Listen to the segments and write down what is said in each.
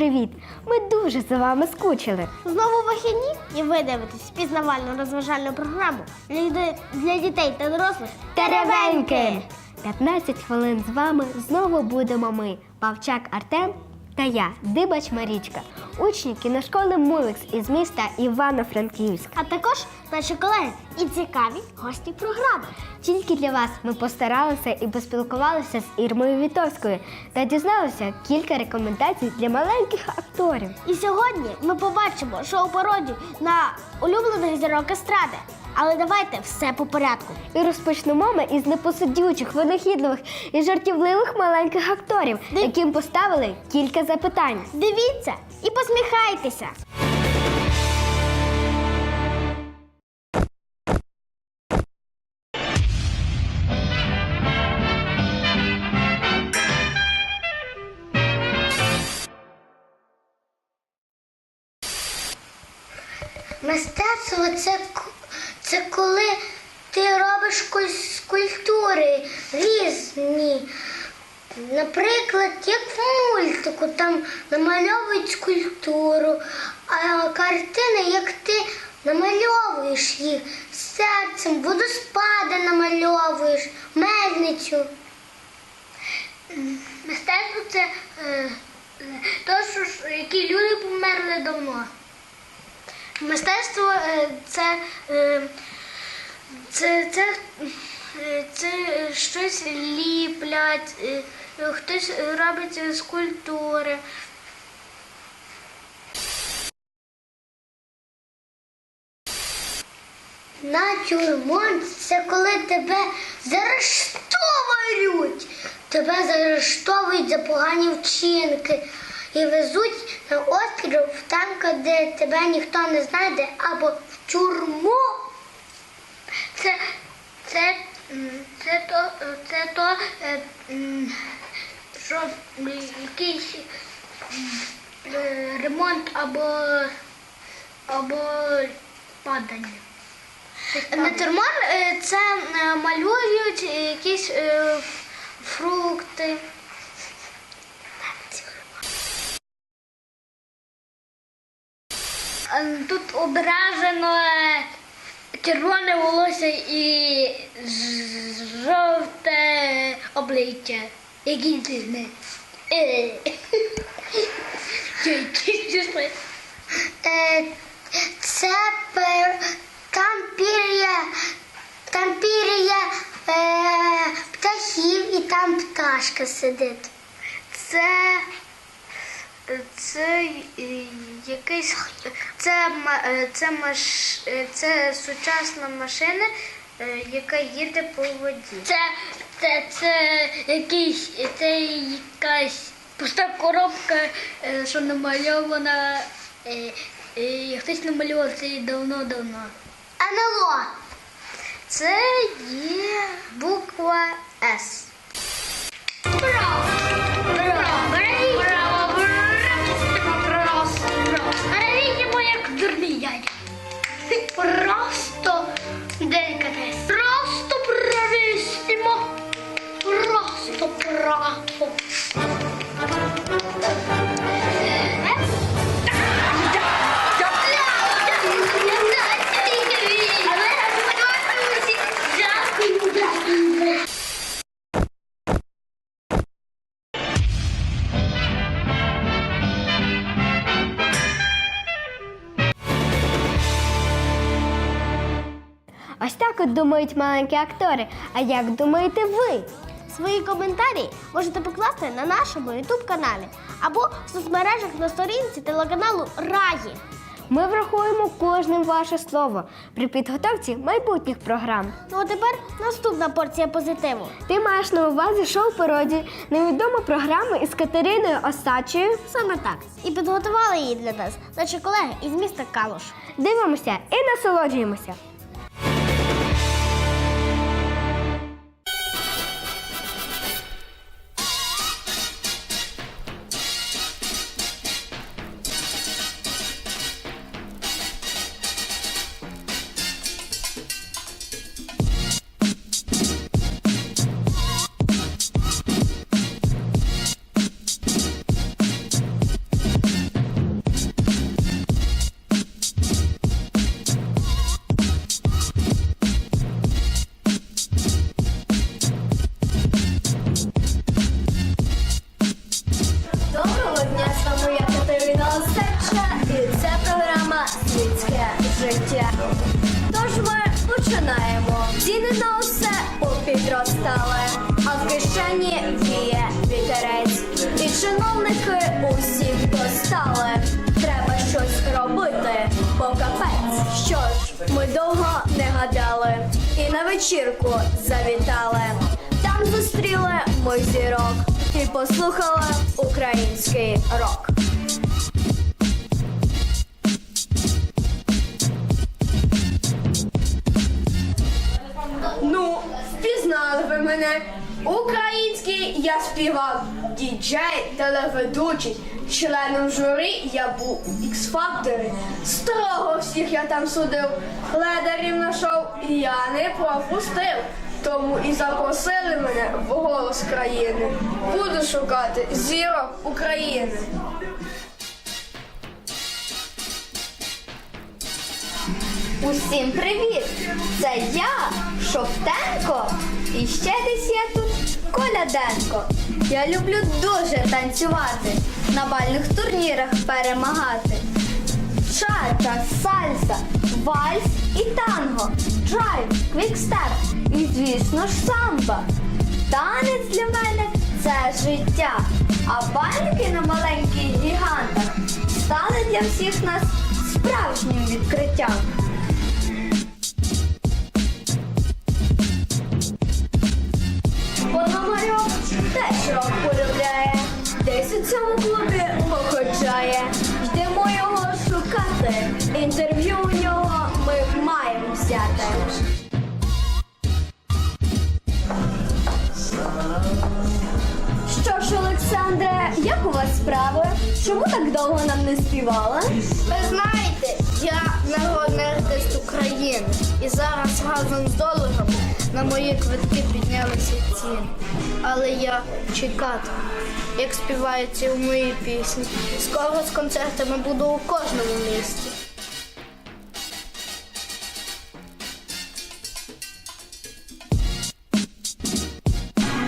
привіт! Ми дуже за вами скучили. Знову вихідні і ви дивитесь пізнавальну розважальну програму для, дітей- для дітей та дорослих Теревеньки! 15 хвилин з вами знову будемо ми, Павчак Артем та я, Дибач Марічка, учні кіношколи Мулекс із міста Івано-Франківськ. А також наші колеги і цікаві гості програми. Тільки для вас ми постаралися і поспілкувалися з Ірмою Вітовською та дізналися кілька рекомендацій для маленьких акторів. І сьогодні ми побачимо шоу-пародію на улюблених зірок естради. Але давайте все по порядку. І розпочнемо ми із непосидючих, винахідливих і жартівливих маленьких акторів, Ди- яким поставили кілька запитань. Дивіться і посміхайтеся. Мистецтво це, це коли ти робиш куль- скульптури різні. Наприклад, як в мультику, там намальовують скульптуру, а картини, як ти намальовуєш їх серцем, водоспади намальовуєш, мельницю. Мистецтво це е, те, що які люди померли давно. Мистецтво е, це, е, це, це, е, це щось ліплять, е, хтось робить скульптури. Натюрмонт це коли тебе заарештовують. Тебе заарештовують за погані вчинки і везуть на острів там, де тебе ніхто не знайде, або в тюрму. Це, це, це то, це то е, що якийсь е, ремонт або, або падання. Натюрморт е, це е, малюють якісь е, фрукти. Е, Тут ображено е, червоне волосся і жовте обличчя. Які дивне. Е. Е, Це там пір'я, там пір'я е, птахів і там пташка сидить. Це, це е, якийсь це, е, це, маш, е, це сучасна машина, яка їде по воді. Це, це, це якийсь це якась пуста коробка, що намальована. Хтось намалював це давно-давно. НЛО. Це є буква С. Просто думають маленькі актори. А як думаєте ви? Свої коментарі можете покласти на нашому youtube каналі або в соцмережах на сторінці телеканалу Раї. Ми врахуємо кожним ваше слово при підготовці майбутніх програм. Ну а тепер наступна порція позитиву. Ти маєш на увазі шоу пародію невідому програму із Катериною Осадчою. Саме так. І підготували її для нас наші колеги із міста Калуш. Дивимося і насолоджуємося. Життя. Тож ми починаємо. Ціни на усе попідростали, а в кишені віє вітерець. І чиновники усіх достали. Треба щось робити, бо капець. Що ж, ми довго не гадали і на вечірку завітали. Там зустріли ми зірок і послухали український рок. Український я співав, діджей, телеведучий. Членом журі я був X-Factor. Строго всіх я там судив. Ледарів на шоу я не пропустив. Тому і запросили мене в голос країни. Буду шукати зірок України. Усім привіт! Це я, Шовтенко, і ще десь я тут Коляденко. Я люблю дуже танцювати, на бальних турнірах перемагати. Чача, сальса, вальс і танго, драйв, квікстеп і, звісно самба. Танець для мене це життя, а бальники на маленьких гігантах стали для всіх нас справжнім відкриттям. Справи? Чому так довго нам не співали? Ви знаєте, я народний артист України. І зараз разом з доларом на мої квитки піднялися ціни. Але я чекатиму, як співається у моїй пісні. Скоро з концертами буду у кожному місті.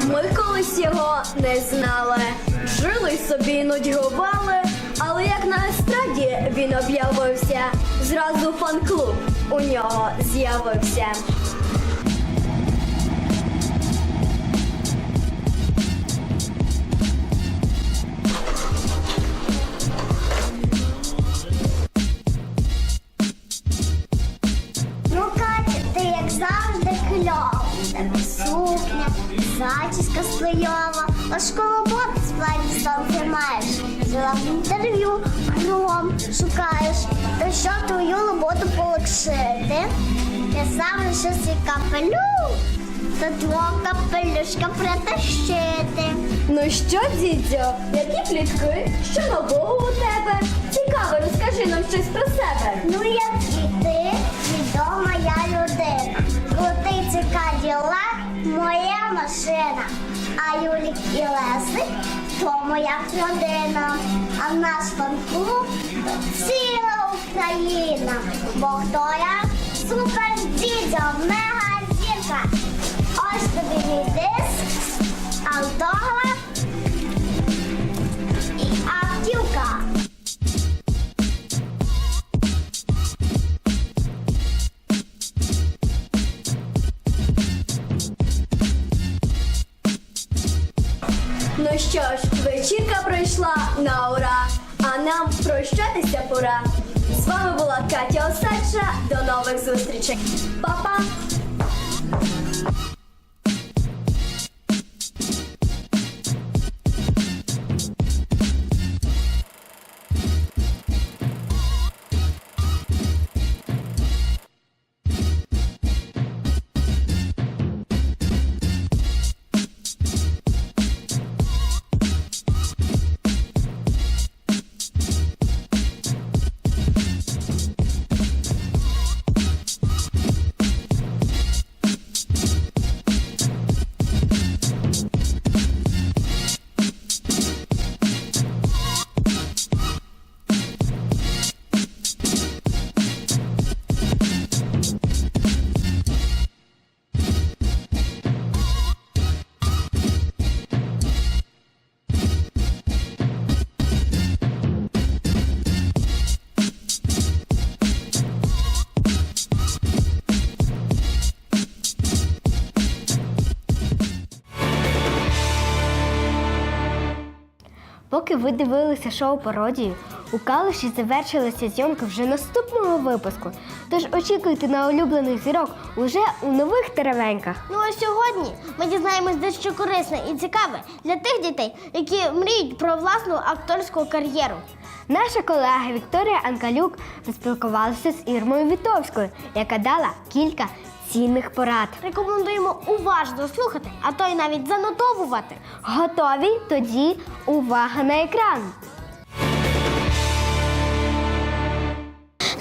Ми колись його не знали. Жили собі нудьгували, але як на естраді він об'явився, зразу фан-клуб у нього з'явився. Ну, Катя, ти як завжди кльова. Тебе сукня, зачіска слойова. А школоботи справді став ти маєш. Взяла інтерв'ю, кром шукаєш. То що твою роботу полегшити? Я сам лише свій капелюх, то твого капелюшка притащити. Ну що, дідьо, які плітки? Що нового у тебе? Цікаво, розкажи нам щось про себе. Ну, як і ти, відома я людина. Крутий Каділак, моя машина. А Юлік і Лесик то моя родина. А в нас панку ціла Україна. Бо хто я? Супер дідя, мега зірка. Ось тобі мій диск, автограф на ура, а нам прощатися пора. З вами була Катя Осадча. До нових зустрічей. Па-па! Поки ви дивилися шоу пародію, у Калуші завершилася зйомка вже наступного випуску. Тож очікуйте на улюблених зірок уже у нових теревеньках. Ну а сьогодні ми дізнаємось дещо корисне і цікаве для тих дітей, які мріють про власну акторську кар'єру. Наша колега Вікторія Анкалюк поспілкувалася з Ірмою Вітовською, яка дала кілька цінних порад. Рекомендуємо уважно слухати, а то й навіть занотовувати. Готові? Тоді увага на екран.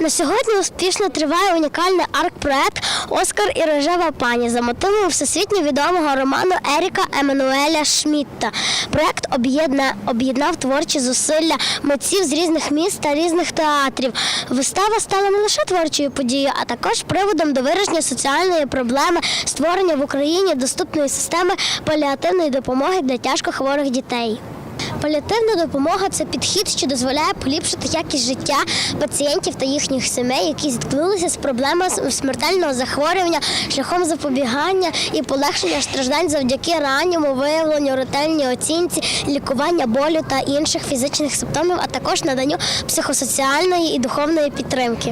На сьогодні успішно триває унікальний арт-проект Оскар і рожева пані за мотивами всесвітньо відомого роману Еріка Еммануеля Шмітта. Проект об'єдна- об'єднав творчі зусилля митців з різних міст та різних театрів. Вистава стала не лише творчою подією, а також приводом до вираження соціальної проблеми створення в Україні доступної системи паліативної допомоги для тяжко хворих дітей. Паліативна допомога це підхід, що дозволяє поліпшити якість життя пацієнтів та їхніх сімей, які зіткнулися з проблемою с- смертельного захворювання шляхом запобігання і полегшення страждань завдяки ранньому виявленню, ретельній оцінці, лікування болю та інших фізичних симптомів, а також наданню психосоціальної і духовної підтримки.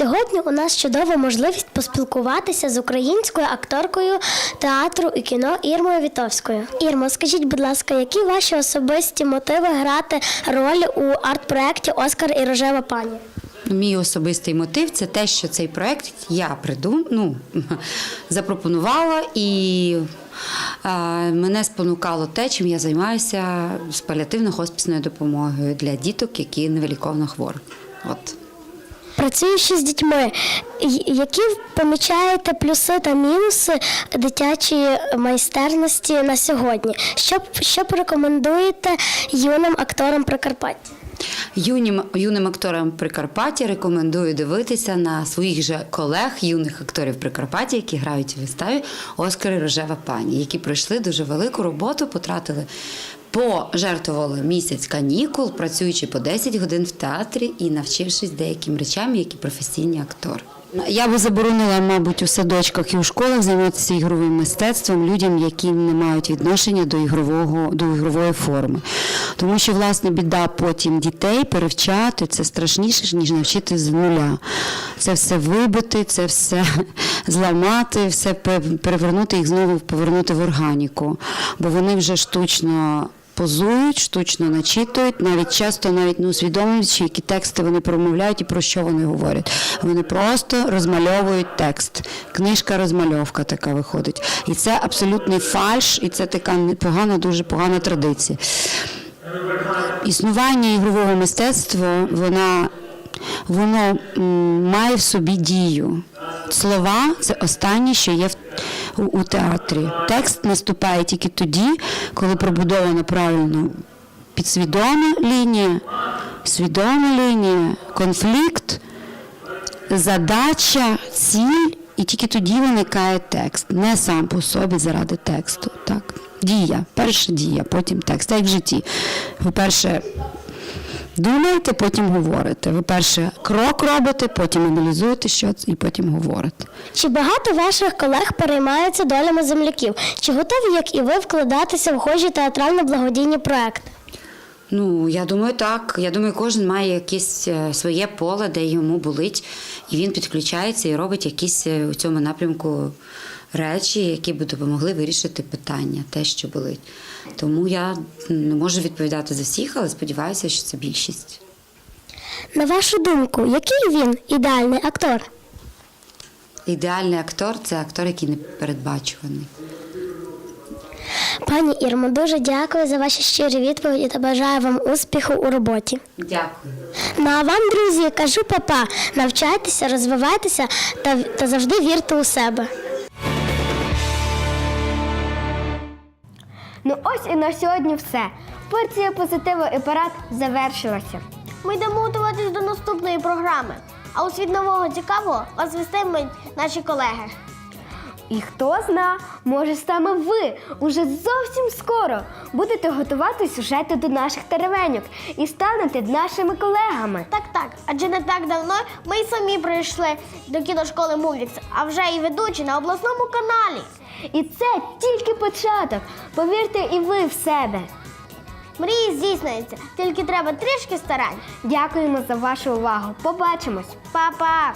Сьогодні у нас чудова можливість поспілкуватися з українською акторкою театру і кіно Ірмою Вітовською. Ірмо, скажіть, будь ласка, які ваші особисті мотиви грати роль у арт-проєкті Оскар і рожева пані? Мій особистий мотив це те, що цей проект я приду, ну, запропонувала і мене спонукало те, чим я займаюся з паліативно-хоспісною допомогою для діток, які невиліковно хворі. От. Працюючи з дітьми, які помічаєте плюси та мінуси дитячої майстерності на сьогодні? Що, що б рекомендуєте юним акторам Прикарпаття? Юнім, юним акторам Прикарпаття рекомендую дивитися на своїх же колег, юних акторів Прикарпаття, які грають у виставі Оскар і Рожева пані, які пройшли дуже велику роботу, потратили. Пожертвували місяць канікул, працюючи по 10 годин в театрі і навчившись деяким речам, які професійні актори. Я би заборонила, мабуть, у садочках і у школах займатися ігровим мистецтвом людям, які не мають відношення до ігрового до ігрової форми. Тому що власне біда потім дітей перевчати це страшніше ніж навчити з нуля. Це все вибити, це все зламати, все перевернути їх знову повернути в органіку, бо вони вже штучно. Позують, штучно начитують, навіть часто навіть не усвідомлюючи, які тексти вони промовляють і про що вони говорять. Вони просто розмальовують текст. Книжка розмальовка така виходить. І це абсолютний фальш, і це така непогана, дуже погана традиція. Існування ігрового мистецтва, вона, воно має в собі дію. Слова це останнє, що є в, у, у театрі. Текст наступає тільки тоді, коли пробудована правильно підсвідома лінія, свідома лінія, конфлікт, задача, ціль, і тільки тоді виникає текст, не сам по собі заради тексту. Так. Дія, перша дія, потім текст. Як в житті. Ви перше думаєте, потім говорите. Ви перше крок робите, потім аналізуєте, що це, і потім говорите. Чи багато ваших колег переймаються долями земляків? Чи готові, як і ви, вкладатися в хожі театрально-благодійні проекти? Ну, я думаю, так. Я думаю, кожен має якесь е, своє поле, де йому болить, і він підключається і робить якісь е, у цьому напрямку речі, які б допомогли вирішити питання, те, що болить. Тому я не можу відповідати за всіх, але сподіваюся, що це більшість. На вашу думку, який він ідеальний актор? Ідеальний актор це актор, який не передбачуваний. Пані Ірмо, дуже дякую за ваші щирі відповіді та бажаю вам успіху у роботі. Дякую. Ну а вам, друзі, кажу папа, навчайтеся, розвивайтеся та, та завжди вірте у себе. Ось і на сьогодні все. Порція позитиву і парад завершилася. Ми йдемо готуватись до наступної програми. А у світ нового цікавого вас вестимуть наші колеги. І хто зна, може саме ви уже зовсім скоро будете готувати сюжети до наших теревеньок і станете нашими колегами. Так, так, адже не так давно ми й самі прийшли до кіношколи Мувікс, а вже і ведучі на обласному каналі. І це тільки початок. Повірте і ви в себе. Мрії здійснюються, тільки треба трішки старань. Дякуємо за вашу увагу. Побачимось! Па-па!